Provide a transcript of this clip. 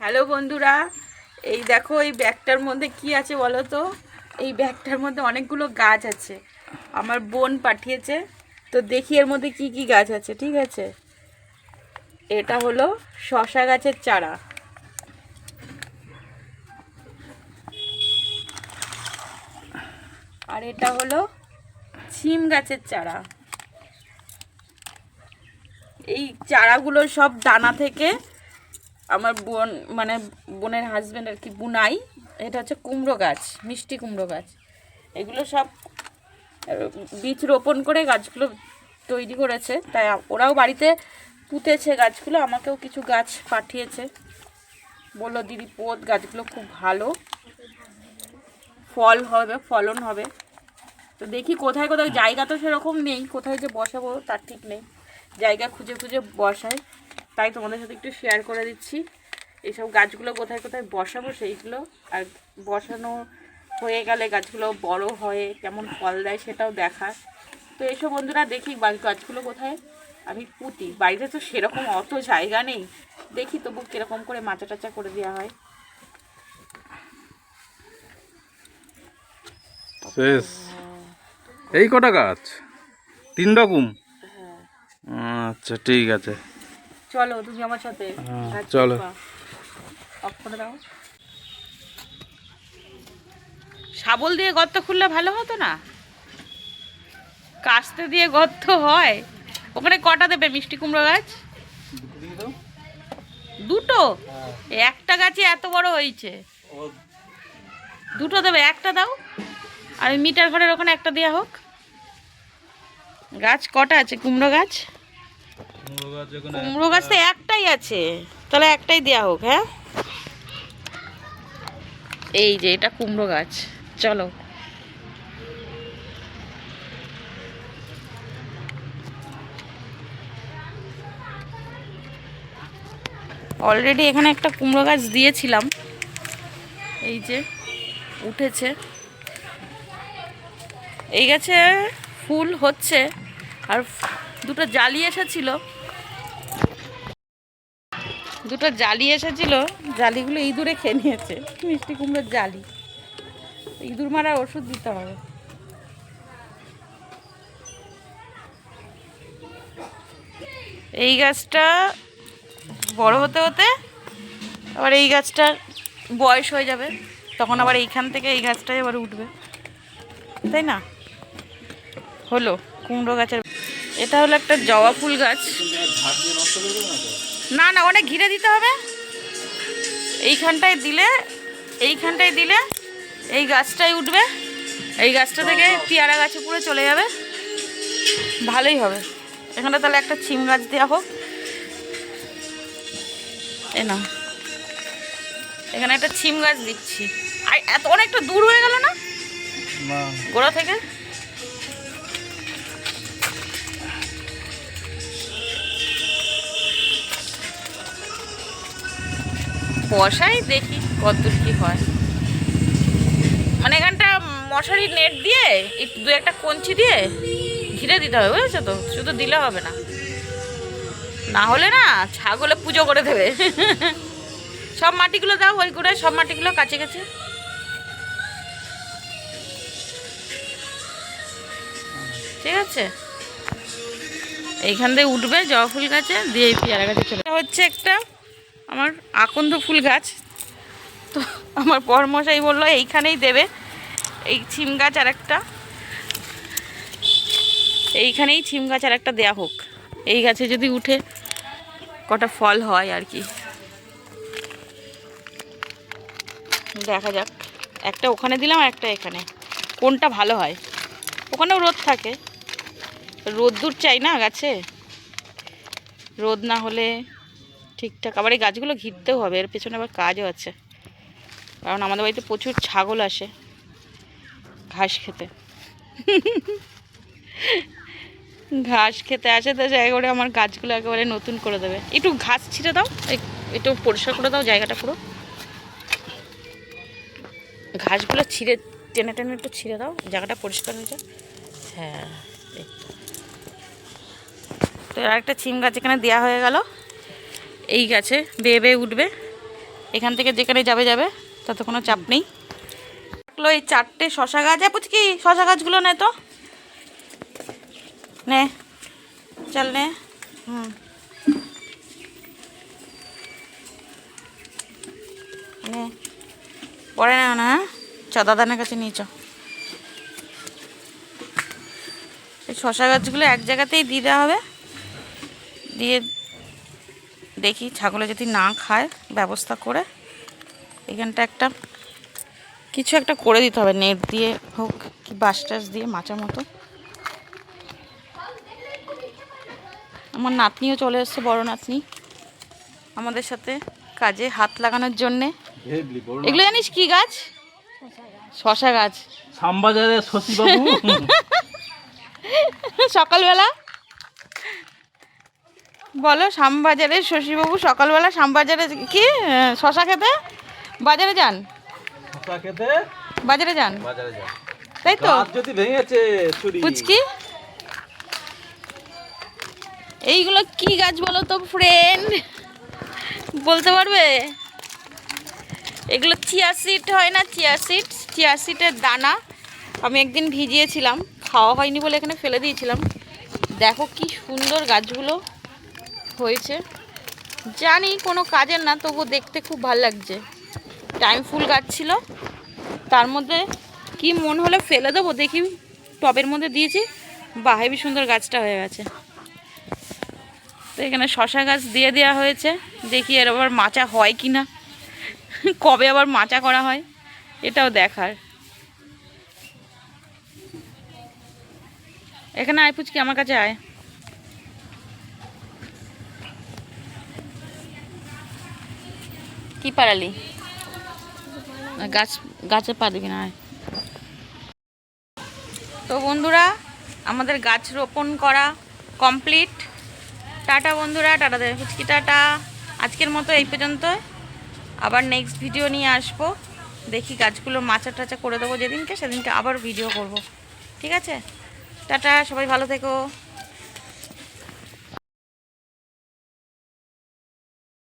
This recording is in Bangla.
হ্যালো বন্ধুরা, এই দেখো এই ব্যাগটার মধ্যে কি আছে বলো তো? এই ব্যাগটার মধ্যে অনেকগুলো গাছ আছে। আমার বোন পাঠিয়েছে, তো দেখি এর মধ্যে কি কি গাছ আছে, ঠিক আছে? এটা হলো শশা গাছের চারা। আর এটা হলো সিম গাছের চারা। এই চারাগুলো সব দানা থেকে আমার বোন মানে বোনের হাজব্যান্ড আর কি বুনাই। এটা হচ্ছে কুমড়ো গাছ, মিষ্টি কুমড়ো গাছ। এগুলো সব বীজ রোপণ করে গাছগুলো তৈরি করেছে। তাই ওরাও বাড়িতে পুঁতেছে গাছগুলো, আমাকেও কিছু গাছ পাঠিয়েছে। বলল, দিদি, পোত গাছগুলো খুব ভালো। ফল হবে, ফলন হবে। তো দেখি কোথায় কোথায়, জায়গা তো সেরকম নেই। কোথায় যে বসাবো তার ঠিক নেই। জায়গা খুঁজে খুঁজে বসাই। তাই তোমাদের সাথে একটু শেয়ার করে দিচ্ছি। এইসব গাছগুলো কোথায় কোথায় বসাবো সেইগুলো আর বসানো হয়ে গেলে গাছগুলো বড় হয়ে কেমন ফল দেয় সেটাও দেখা। তো এইসব বন্ধুরা দেখি গাছগুলো কোথায়? আমি পুঁতি। বাড়িতে তো সেরকম অত জায়গা নেই। দেখি তবু কীরকম করে মাচা টাচা করে দেওয়া হয়। শেষ। এই কটা গাছ? তিন রকম? আচ্ছা ঠিক আছে। চলো তুমি আমার সাথে। হ্যাঁ, চলো। দেখবা। অফ করে দাও। শাবল দিয়ে গর্ত খুললে ভালো হতো না? কাস্তে দিয়ে গর্ত হয়। ওখানে কটা দেবে মিষ্টি কুমড়ো গাছ? দুটো? একটা গাছে এত বড় হয়েছে। দুটো দেবে একটা দাও। আর মিটার ঘরের ওখানে একটা দেওয়া হোক। গাছ কটা আছে? কুমড়ো গাছ? কুমড়ো গাছ তো একটাই আছে। তাহলে একটাই দেওয়া হোক হ্যাঁ? এই যে, এটা কুমড়ো গাছ চলো। অলরেডি এখানে একটা কুমড়ো গাছ দিয়েছিলাম। এই যে, উঠেছে। এই গাছে ফুল হচ্ছে। আর দুটো জালি এসেছিল। দুটো জালি এসেছিল, জালিগুলো ইঁদুরে খেয়ে নিয়েছে, মিষ্টি কুমড়োর জালি। ইঁদুর মারা ওষুধ দিতে হবে। এই গাছটা বড় হতে হতে আবার এই গাছটার বয়স হয়ে যাবে, তখন আবার এইখান থেকে এই গাছটাই আবার উঠবে। তাই না? হলো কুমড়ো গাছের, এটা হলো একটা জবা ফুল গাছ। না না অনেক ঘিরে দিতে হবে। এইখানটায় দিলে এইখানটায় দিলে এই গাছটাই উঠবে। এই গাছটা থেকে পেয়ারা গাছে পুরো চলে যাবে। ভালোই হবে। এখানে তাহলে একটা ছিম গাছ দেওয়া হোক। এ না এখানে একটা ছিম গাছ দিচ্ছি। আর এত অনেকটা দূর হয়ে গেল না। গোড়া থেকে? বসাই, দেখি কতদূর কি হয়। মানে এখানটা মশারি নেট দিয়ে একটু দু একটা কঞ্চি দিয়ে ঘিরে দিতে হবে, বুঝেছ তো? শুধু দিলে হবে না। না হলে না, ছাগলে পুজো করে দেবে। সব মাটিগুলো দাও, ওই করে সব মাটিগুলো কাছে কাছে। ঠিক আছে? এইখান দিয়ে উঠবে, জবা ফুল গাছে, দিয়ে পেয়ারা গাছে চলে হচ্ছে একটা আমার আকন্দ ফুল গাছ। তো আমার পরমশাই বলল, এইখানেই দেবে। এই ছিম গাছ আর একটা। এইখানেই ছিম গাছ আর একটা দেয়া হোক। এই গাছে যদি উঠে কটা ফল হয় আর কি। দেখা যাক। একটা ওখানে দিলাম একটা এখানে। কোনটা ভালো হয়? ওখানেও রোদ থাকে। রোদ্দুর চাই না গাছে? রোদ না হলে ঠিকঠাক। আবার এই গাছগুলো ঘিরতেও হবে, এর পেছনে আবার কাজও আছে। কারণ আমাদের বাড়িতে প্রচুর ছাগল আসে ঘাস খেতে। ঘাস খেতে আসে তো করে আমার গাছগুলো একেবারে নতুন করে দেবে। একটু ঘাস ছিঁড়ে দাও, এক- একটু পরিষ্কার করে দাও জায়গাটা পুরো। ঘাসগুলো ছিঁড়ে, টেনে টেনে একটু ছিঁড়ে দাও, জায়গাটা পরিষ্কার হয়ে হ্যাঁ। তো। আর একটা ছিম গাছ এখানে দেওয়া হয়ে গেল। এই গাছে, বেয়ে বেয়ে উঠবে। এখান থেকে যেখানে যাবে যাবে, তাতে কোনো চাপ নেই। থাকল এই চারটে শশা গাছ। হ্যাঁ পুচকি, শশা গাছগুলো নে তো। নে, চল নে। হুম। নে। পরে না না হ্যাঁ? চ, দাদানের কাছে নিয়ে চ। এই শশা গাছগুলো এক জায়গাতেই দিয়ে দেওয়া হবে। দিয়ে দেখি ছাগলে যদি না খায় ব্যবস্থা করে এখানটা একটা কিছু একটা করে দিতে হবে নেট দিয়ে হোক কি বাস টাস দিয়ে মাচার মতো। আমার নাতনিও চলে এসছে বড় নাতনি। আমাদের সাথে কাজে হাত লাগানোর জন্যে। এগুলো জানিস কি গাছ? শশা গাছ। শ্যামবাজারের শশীবাবু। সকালবেলা বলো শ্যামবাজারের শশীবাবু সকালবেলা শ্যামবাজারে কি শশা খেতে? বাজারে যান। শশা খেতে? বাজারে যান। বাজারে যা তাই তো? যদি ভেঙেছে পুচকি? এইগুলো কি গাছ বলো তো ফ্রেন্ড বলতে পারবে? এগুলো চিয়া সিড হয় না চিয়া সিড চিয়া সিডের দানা। আমি একদিন ভিজিয়েছিলাম খাওয়া হয়নি বলে এখানে ফেলে দিয়েছিলাম। দেখো কি সুন্দর গাছগুলো। হয়েছে। জানি কোনো কাজের না তবু দেখতে খুব ভালো লাগছে। টাইম ফুল গাছ ছিল তার মধ্যে কি মন হলে ফেলে দেবো দেখি, টবের মধ্যে দিয়েছি। বা হেবি সুন্দর গাছটা হয়ে গেছে। তো এখানে শশা গাছ দিয়ে দেওয়া হয়েছে। দেখি এর আবার মাচা হয় কি না কবে আবার মাচা করা হয়, এটাও দেখার। এখানে আয় পুচকি আমার কাছে আয়? কি পারালি গাছ, গাছে পা দিবি না তো বন্ধুরা, আমাদের গাছ রোপণ করা কমপ্লিট। টাটা বন্ধুরা, টাটা দেবে ফুচকি টাটা। আজকের মতো এই পর্যন্ত আবার নেক্সট ভিডিও নিয়ে আসব। দেখি গাছগুলো মাচা টাচা করে দেবো যেদিনকে, সেদিনকে আবার ভিডিও করব। ঠিক আছে? টাটা, সবাই ভালো থেকো।